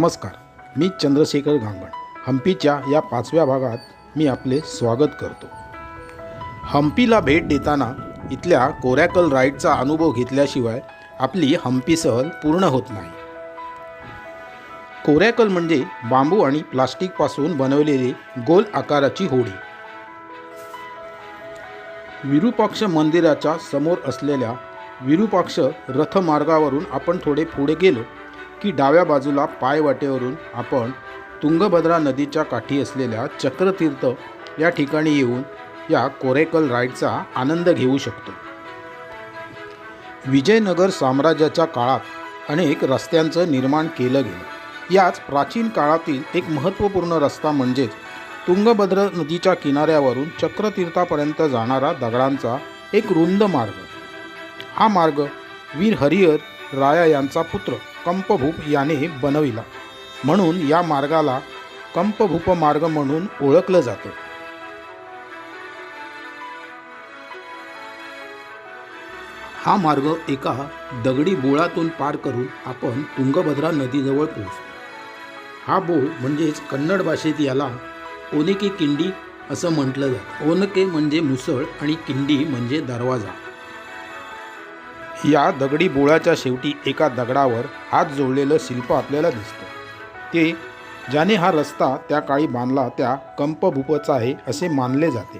नमस्कार मी चंद्रशेखर गांगण हम्पीच्या या पाचव्या भागात मी आपले स्वागत करतो. हम्पीला भेट देताना इथल्या कोरॅकल राईडचा अनुभव घेतल्याशिवाय आपली हम्पी सहल पूर्ण होत नाही. कोरॅकल म्हणजे बांबू आणि प्लास्टिकपासून बनवलेली गोल आकाराची होडी. विरूपाक्ष मंदिराच्या समोर असलेल्या विरूपाक्ष रथमार्गावरून आपण थोडे पुढे गेलो. की डाव्या बाजूला पायवाटेवरून आपण तुंगभद्रा नदीच्या काठी असलेल्या चक्रतीर्थ या ठिकाणी येऊन या कोरेकल राईडचा आनंद घेऊ शकतो. विजयनगर साम्राज्याच्या काळात अनेक रस्त्यांचं निर्माण केलं गेलं. याच प्राचीन काळातील एक महत्त्वपूर्ण रस्ता म्हणजेच तुंगभद्र नदीच्या किनाऱ्यावरून चक्रतीर्थापर्यंत जाणारा दगडांचा एक रुंद मार्ग. हा मार्ग वीर हरिहर राया यांचा पुत्र कंपभूप याने बनविला. म्हणून या मार्गाला कंपभूप मार्ग म्हणून ओळखलं जातं. हा मार्ग एका दगडी बोळातून पार करून आपण तुंगभद्रा नदीजवळ पोहोचतो. हा बोळ म्हणजेच कन्नड भाषेत याला ओनेके किंडी असं म्हटलं जातं. ओनके म्हणजे मुसळ आणि किंडी म्हणजे दरवाजा. या दगडी बोळाच्या शेवटी एका दगडावर हात जोडलेलं शिल्प आपल्याला दिसतं. ते ज्याने हा रस्ता त्या काळी बांधला त्या कंपभूपचा आहे असे मानले जाते.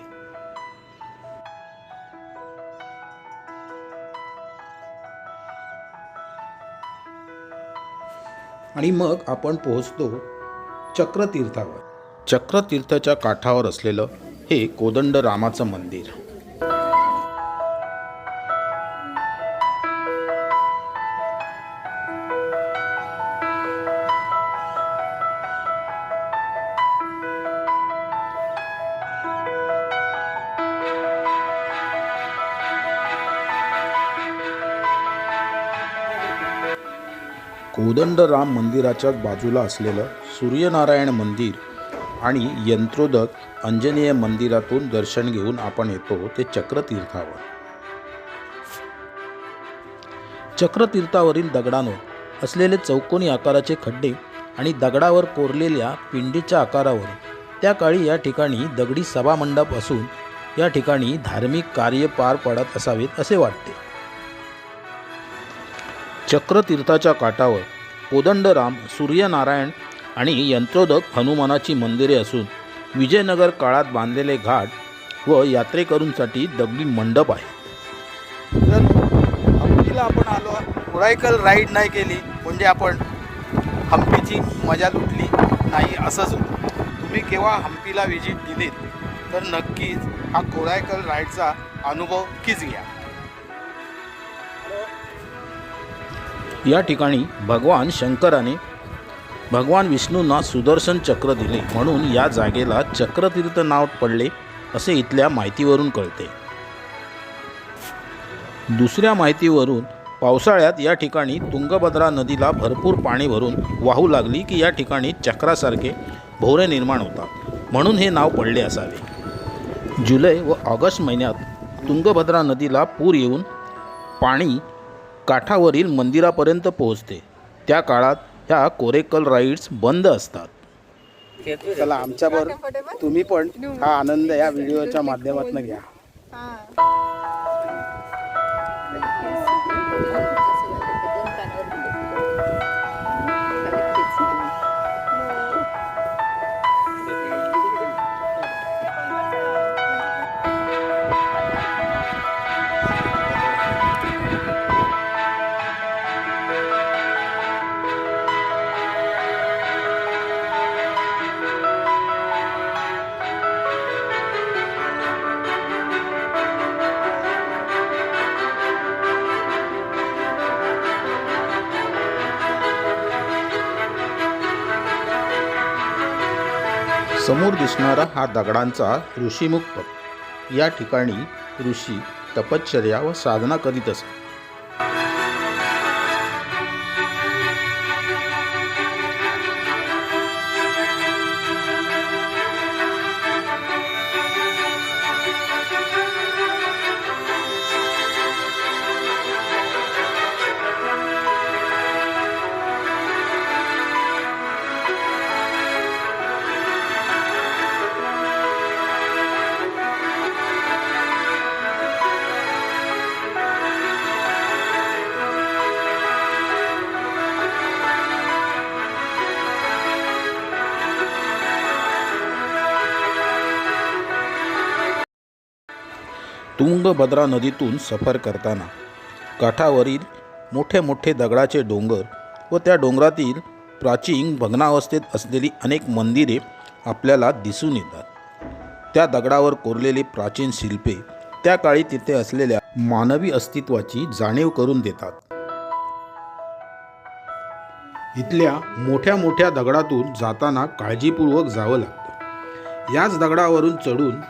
आणि मग आपण पोहोचतो चक्रतीर्थावर. चक्रतीर्थाच्या काठावर असलेलं हे कोदंड रामाचं मंदिर. कोदंडराम मंदिराच्याच बाजूला असलेलं सूर्यनारायण मंदिर आणि यंत्रोदक अंजनेय मंदिरातून दर्शन घेऊन आपण येतो ते चक्रतीर्थावर. चक्रतीर्थावरील दगडांवर असलेले चौकोनी आकाराचे खड्डे आणि दगडावर कोरलेल्या पिंडीच्या आकारावर त्या काळी या ठिकाणी दगडी सभामंडप असून या ठिकाणी धार्मिक कार्य पार पडत असावेत असे वाटते. चक्रतीर्थाच्या काठावर कोदंडराम सूर्यनारायण आणि यंत्रोदक हनुमानाची मंदिरे असून विजयनगर काळात बांधलेले घाट व यात्रेकरूंसाठी दगडी मंडप आहे जर हंपीला आपण आलो कोरायकल राईड नाही केली म्हणजे आपण हंपीची मजा लुटली नाही असंच तुम्ही केव्हा हंपीला व्हिजिट दिलीत तर नक्कीच हा कोरायकल राईडचा अनुभव नक्कीच घ्या. या ठिकाणी भगवान शंकराने भगवान विष्णूंना सुदर्शन चक्र दिले म्हणून या जागेला चक्रतीर्थ नाव पडले असे इथल्या माहितीवरून कळते. दुसऱ्या माहितीवरून पावसाळ्यात या ठिकाणी तुंगभद्रा नदीला भरपूर पाणी भरून वाहू लागली की या ठिकाणी चक्रासारखे भोवरे निर्माण होतात. म्हणून हे नाव पडले असावे. जुलै व ऑगस्ट महिन्यात तुंगभद्रा नदीला पूर येऊन पाणी काठावरील मंदिरापर्यंत पोहोचते. त्या काळात ह्या कोरेकल राईड्स बंद असतात. चला आमच्याबरोबर तुम्ही पण हा आनंद या व्हिडिओच्या माध्यमातून घ्या. समोर दिसणारा हा दगडांचा ऋषीमुख या ठिकाणी ऋषी तपश्चर्या व साधना करीत असत. तुंगभद्रा नदीतून सफर करताना काठावरील मोठे मोठे दगडाचे डोंगर व त्या डोंगरातील प्राचीन भग्नावस्थेत असलेली अनेक मंदिरे आपल्याला दिसून येतात. त्या दगडावर कोरलेली प्राचीन शिल्पे त्या काळी तिथे असलेल्या मानवी अस्तित्वाची जाणीव करून देतात. इथल्या मोठ्या मोठ्या दगडातून जाताना काळजीपूर्वक जावं लागतं. याच दगडावरून चढून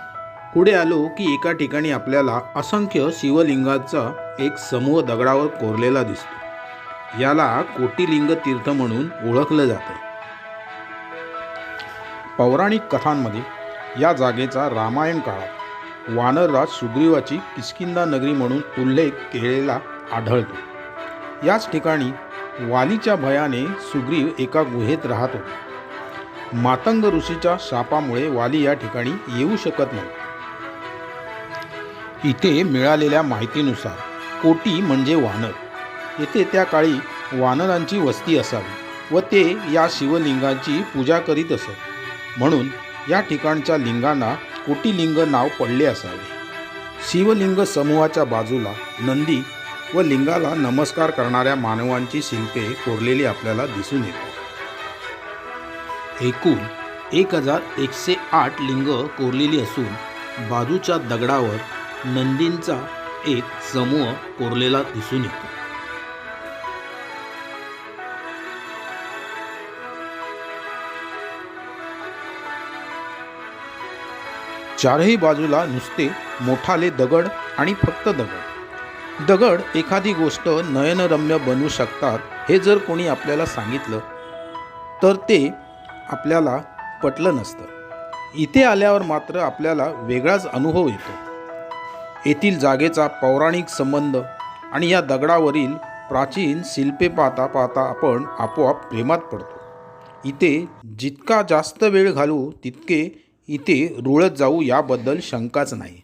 पुढे आलो की एका ठिकाणी आपल्याला असंख्य शिवलिंगाचा एक समूह दगडावर कोरलेला दिसतो. याला कोटिलिंग तीर्थ म्हणून ओळखलं जातं. पौराणिक कथांमध्ये या जागेचा रामायण काळात वानरराज सुग्रीवाची किसकिंदा नगरी म्हणून उल्लेख केलेला आढळतो. याच ठिकाणी वालीच्या भयाने सुग्रीव एका गुहेत राहत होता. मातंग ऋषीच्या शापामुळे वाली या ठिकाणी येऊ शकत नाही इथे मिळालेल्या माहितीनुसार कोटी म्हणजे वानर. येथे त्या काळी वानरांची वस्ती असावी व ते या शिवलिंगाची पूजा करीत असत. म्हणून या ठिकाणच्या लिंगांना कोटिलिंग नाव पडले असावे. शिवलिंग समूहाच्या बाजूला नंदी व लिंगाला नमस्कार करणाऱ्या मानवांची शिल्पे कोरलेली आपल्याला दिसून येतात एकूण एक हजार एकशे आठ लिंग कोरलेली असून बाजूच्या दगडावर नंदींचा एक समूह कोरलेला दिसून येतो. चारही बाजूला नुसते मोठाले दगड आणि फक्त दगड. दगड एखादी गोष्ट नयनरम्य बनवू शकतात हे जर कोणी आपल्याला सांगितलं तर ते आपल्याला पटलं नसतं. इथे आल्यावर मात्र आपल्याला वेगळाच अनुभव येतो. येथील जागेचा पौराणिक संबंध आणि या दगडावरील प्राचीन शिल्पे पाहता पाहता आपण आपोआप प्रेमात पडतो. इथे जितका जास्त वेळ घालू तितके इथे रुळत जाऊ याबद्दल शंकाच नाही.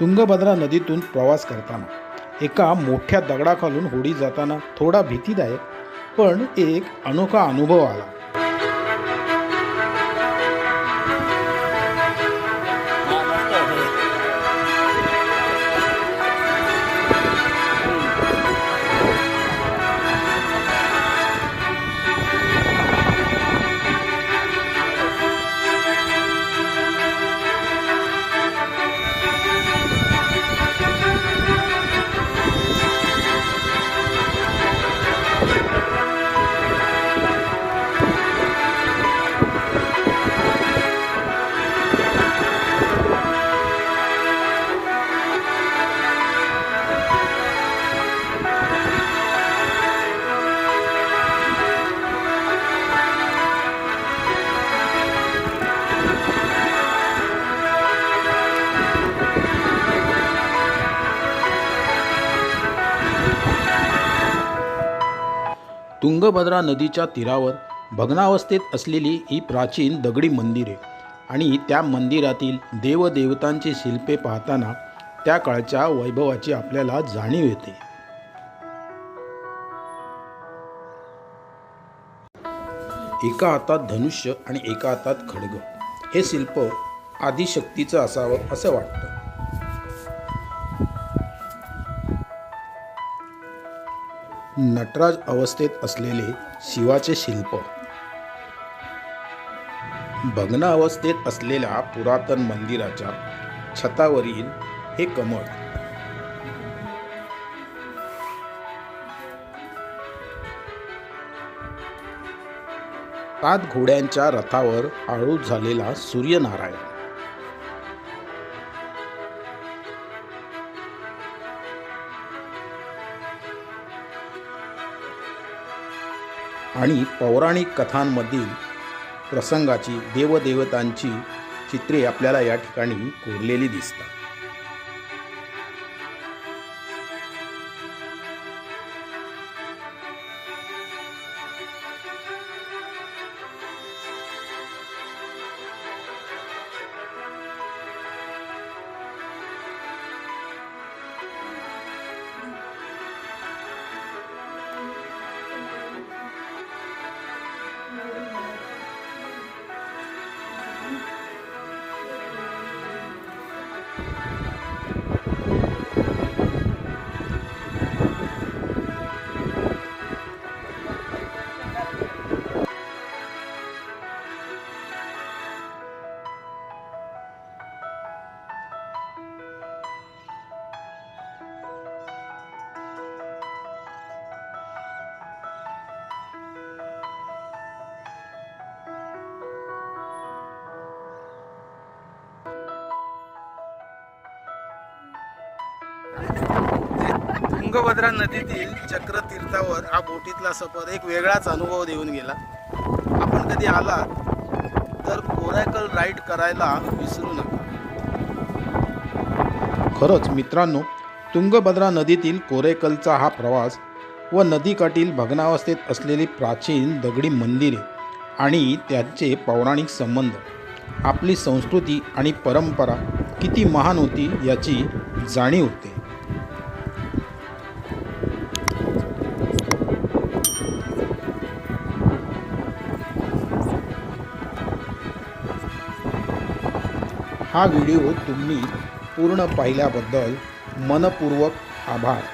तुंगभद्रा नदीतून प्रवास करताना एका मोठ्या दगडाखालून होडी जाताना थोडा भीतीदायक पण एक अनोखा अनुभव आला. तुंगभद्रा नदीच्या तीरावर भग्नावस्थेत असलेली ही प्राचीन दगडी मंदिरे आणि त्या मंदिरातील देवदेवतांची शिल्पे पाहताना त्या काळच्या वैभवाची आपल्याला जाणीव येते. एका हातात धनुष्य आणि एका हातात खडग. हे शिल्प आदिशक्तीचं असावं असं वाटतं. नटराज अवस्थेत असलेले शिवाचे शिल्प. भग्न अवस्थेत असलेल्या पुरातन मंदिराच्या छतावरील हे कमळ. सात घोड्यांच्या रथावर आळू झालेला सूर्यनारायण. आणि पौराणिक कथांमधील प्रसंगाची देवदेवतांची चित्रे आपल्याला या ठिकाणी कोरलेली दिसतात. तुंगभद्रा नदीतील चक्रतीर्थावर हा बोटीतला सफर एक वेगळाच अनुभव देऊन गेला. आपण कधी आलात तर कोरायकल राईड करायला विसरू नका. खरंच मित्रांनो तुंगभद्रा नदीतील कोरेकलचा हा प्रवास व नदीकाठील भग्नावस्थेत असलेली प्राचीन दगडी मंदिरे आणि त्यांचे पौराणिक संबंध आपली संस्कृती आणि परंपरा किती महान होती याची जाणीव होते. हा व्हिडिओ तुम्ही पूर्ण पाहिल्याबद्दल मनपूर्वक आभार.